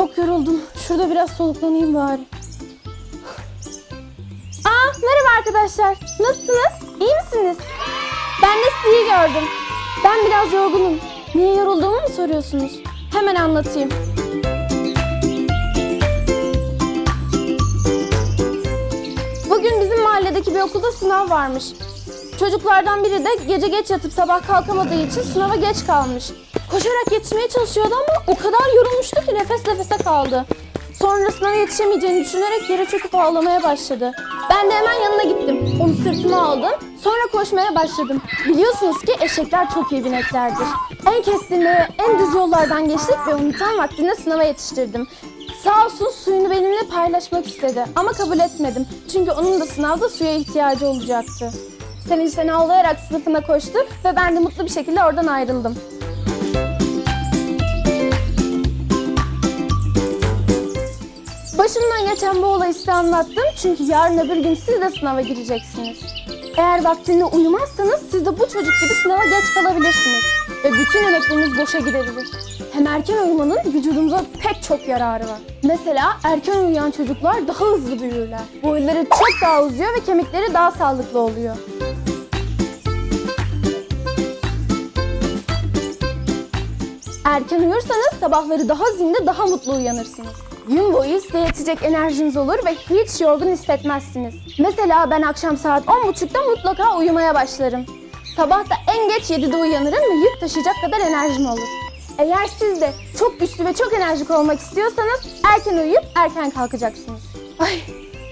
Çok yoruldum. Şurada biraz soluklanayım bari. Aa, merhaba arkadaşlar. Nasılsınız? İyi misiniz? Ben de sizi gördüm. Ben biraz yorgunum. Niye yorulduğumu mu soruyorsunuz? Hemen anlatayım. Bugün bizim mahalledeki bir okulda sınav varmış. Çocuklardan biri de gece geç yatıp sabah kalkamadığı için sınava geç kalmış. Koşarak yetişmeye çalışıyordu ama o kadar yorulmuştu ki nefes nefese kaldı. Sonra sınava yetişemeyeceğini düşünerek yere çöküp ağlamaya başladı. Ben de hemen yanına gittim. Onu sırtıma aldım. Sonra koşmaya başladım. Biliyorsunuz ki eşekler çok iyi bineklerdir. En kestirme en düz yollardan geçtik ve onu tam vaktinde sınava yetiştirdim. Sağ olsun suyunu benimle paylaşmak istedi ama kabul etmedim. Çünkü onun da sınavda suya ihtiyacı olacaktı. Sevinçten ağlayarak sınıfına koştu ve ben de mutlu bir şekilde oradan ayrıldım. Başımdan geçen bu olayı size anlattım çünkü yarın öbür gün siz de sınava gireceksiniz. Eğer vaktinde uyumazsanız siz de bu çocuk gibi sınava geç kalabilirsiniz. Ve bütün emekleriniz boşa gidebilir. Hem erken uyumanın vücudumuza pek çok yararı var. Mesela erken uyuyan çocuklar daha hızlı büyürler. Boyları çok daha uzuyor ve kemikleri daha sağlıklı oluyor. Erken uyursanız sabahları daha zinde, daha mutlu uyanırsınız. Gün boyu size yetecek enerjiniz olur ve hiç yorgun hissetmezsiniz. Mesela ben akşam saat 10.30'da mutlaka uyumaya başlarım. Sabah da en geç 7'de uyanırım ve yük taşıyacak kadar enerjim olur. Eğer siz de çok güçlü ve çok enerjik olmak istiyorsanız erken uyuyup erken kalkacaksınız. Ay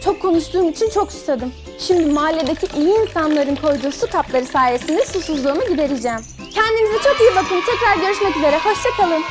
çok konuştuğum için çok susadım. Şimdi mahalledeki iyi insanların koyduğu su kapları sayesinde susuzluğumu gidereceğim. Kendinize çok iyi bakın. Tekrar görüşmek üzere. Hoşçakalın.